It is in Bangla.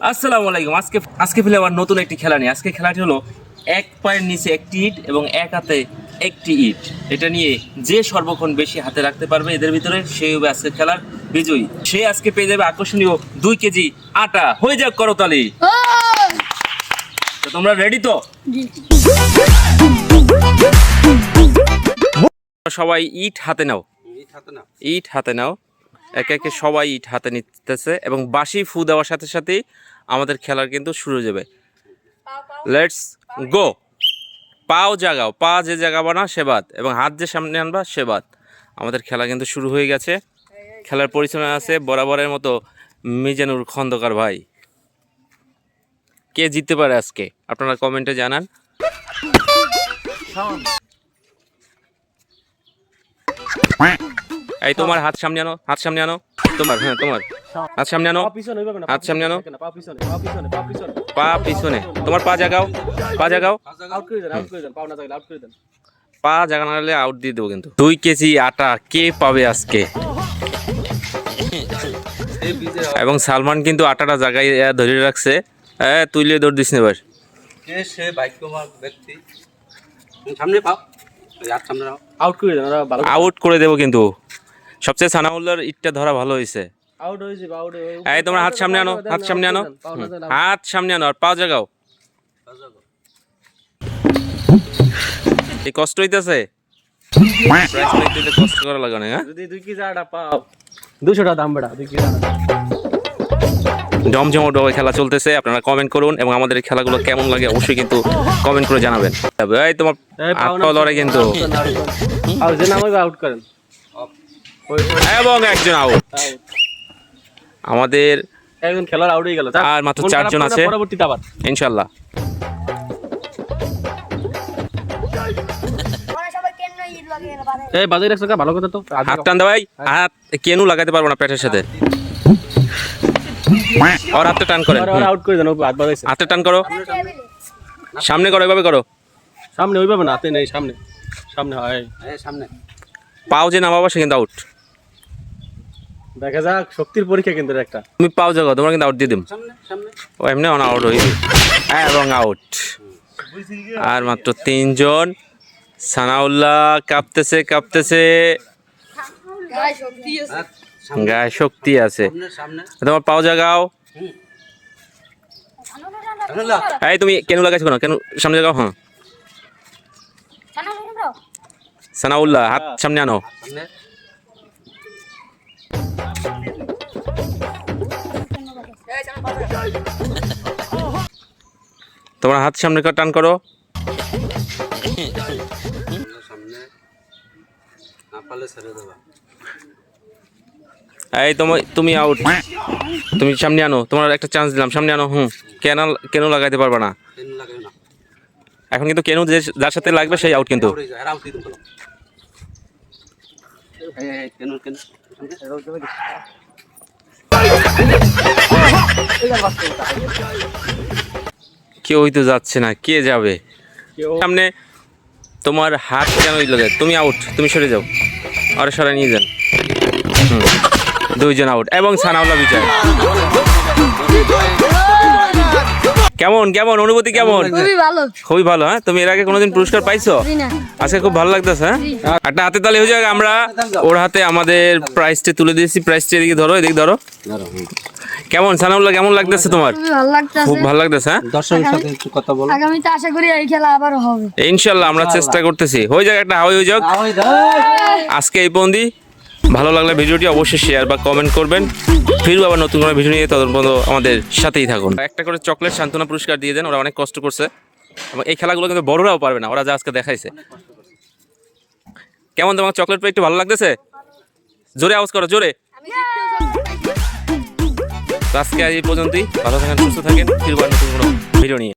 আসসালামু আলাইকুম। আজকে আজকে ফেলে আবার নতুন একটি খেলা নিয়ে। আজকে খেলাটি হলো এক পায়ের নিচে একটি ইট এবং এক হাতে একটি ইট। এটা নিয়ে যে সর্বক্ষণ বেশি হাতে রাখতে পারবে এদের ভিতরে সেই হবে আজকে খেলার বিজয়ী। সে আজকে পেয়ে যাবে আকর্ষণীয় দুই কেজি আটা। হয়ে যাক করতালি। তো তোমরা রেডি তো? সবাই ইট হাতে নাও। ইট হাতে নাও। একে একে সবাই ইট হাতে নিতেছে এবং বাসি ফু দেওয়ার সাথে সাথেই আমাদের খেলার কিন্তু শুরু যাবে। লেটস গো পাও জাগাও, পা যে জাগাবো না, সে বাদ। এবং হাত যে সামনে আনবা, সে বাদ। আমাদের খেলা কিন্তু শুরু হয়ে গেছে। খেলার পরিচালনা আছে বরাবরের মতো মিজানুর খন্দকার ভাই। কে জিততে পারে আজকে? আপনারা কমেন্টে জানান। এই তোমার হাত সামনে আনো হাত সামনে আনো। তোমার হ্যাঁ তোমার। হাত সামনে আনো হাত সামনে আনো। পা পিছনে তোমার পা জাগাও পা জাগাও। পা জাগানো হলে আউট দিয়ে দেবো কিন্তু। দুই কেজি আটা কে পাবে আজকে? এবং সালমান কিন্তু আটাটা জায়গায় ধরে রাখছে। হ্যাঁ তুইলে দৌড় দিস না এবার। কে সে ভাগ্যবান ব্যক্তি? সামনে পাও ওই হাত সামনে নাও। আউট করে দেন ওরা ভালো আউট করে দেবো কিন্তু। সবচেয়ে সানাউল্লার ইটটা ধরা ভালো হয়েছে এই তোমার হাত সামনে আনো হাত সামনে আনো। হাত সামনে আনো আর পা জাগাও। এই কষ্ট হইতেছে? কষ্ট করা লাগে না হ্যাঁ? যদি দুই কেজি আটা পাও। দুশো টাকা দাম বেড়া দুই কেজি আটা। জমজমট খেলা চলতেছে আপনারা কমেন্ট করুন এবং আমাদের খেলাগুলো কেমন লাগে অবশ্যই কিন্তু কমেন্ট করে জানাবেন। এই তোমার আটটা লড়াই কিন্তু। আউট করেন। এবং একজন আউট আমাদের একজন খেলার আউট হয়ে গেল। আর মাত্র চারজন আছে। পরবর্তীতে আবার। ইনশাল্লাহ। এই বাজারে ভালো কথা তো? আজ হাত টান ভাই। হাত কেনু লাগাতে পারব না পেটের সাথে। আর হাতটা টান করেন ওরা আউট করে দেন হাত বাজাইছে হাতে টান করো। সামনে করো এভাবে করো। সামনে ওইভাবে না হাতে নেই সামনে। সামনে হয়। সামনে। পাও যে নামাবো সে কিন্তু আউট দেখা যাক শক্তির পরীক্ষা কিন্তু একটা। তুমি পাও জাগো তোমার কিন্তু আউট দিয়ে দিম। সামনে সামনে। ও এমনি অন আউট হয়ে হ্যাঁ এবং আউট আর মাত্র তিনজন। সানাউল্লাহ কাঁপতেছে কাঁপতেছে। গায়ে শক্তি আছে। হাত সামনে। গায়ে শক্তি আছে। সামনে সামনে। তোমার পাও জাগাও। এই তুমি কেন লাগাইছো কেন? কেন সামনে জাগাও হ্যাঁ। সানাউল্লাহ হাত সামনে আনো। তোমার হাত সামনে টান করো। এই, তুমি তুমি আউট তুমি সামনে আনো। তোমার একটা চান্স দিলাম। সামনে আনো, হুম। কেন কেন লাগাইতে পারবে না? এখন কিন্তু কেন যার সাথে লাগবে সেই আউট কিন্তু। কেন কেন। কেউই তো যাচ্ছে না কে যাবে? সামনে তোমার হাত কেন লাগে তুমি আউট তুমি সরে যাও। আরে সরে নিয়ে যান। দুইজন আউট এবং সানাউল্লাহ বিজয়। কেমন কেমন অনুভূতি কেমন খুবই ভালো। খুবই ভালো হ্যাঁ? তুমি এর আগে কোনোদিন পুরস্কার পাইছো? আজকে খুব ভালো লাগতেছে হ্যাঁ? একটা হাতে তালে হয়ে যাক আমরা ওর হাতে আমাদের প্রাইসটা তুলে দিয়েছি প্রাইসটা এদিকে ধরো এদিকে ধরো। কেমন সানাউল্লাহ কেমন লাগতেছে তোমার? খুব ভালো লাগতেছে হ্যাঁ? দর্শকের সাথে একটু কথা বলো। আগামীতে আশা করি এই খেলা আবারও হবে। ইনশাল্লাহ আমরা চেষ্টা করতেছি। হয়ে যাক একটা হাওয়াই হয়ে যাক। আজকে এই পন্দি ভালো লাগলে ভিডিওটি অবশ্যই শেয়ার বা কমেন্ট করবেন। ফিরবো আবার নতুন কোনো ভিডিও নিয়ে পর্যন্ত আমাদের সাথেই থাকুন। একটা করে চকলেট সান্ত্বনা পুরস্কার দিয়ে দেন, ওরা অনেক কষ্ট করছে। এবং এই খেলাগুলো কিন্তু বড়রাও পারবে না, ওরা যা আজকে দেখাইছে। কেমন তোমার চকলেট পেয়ে একটু ভালো লাগতেছে? জোরে আওয়াজ করো, জোরে। আজকে আজ এই পর্যন্তই, ভালো থাকেন, সুস্থ থাকেন, ফিরবো আর নতুন কোনো ভিডিও নিয়ে।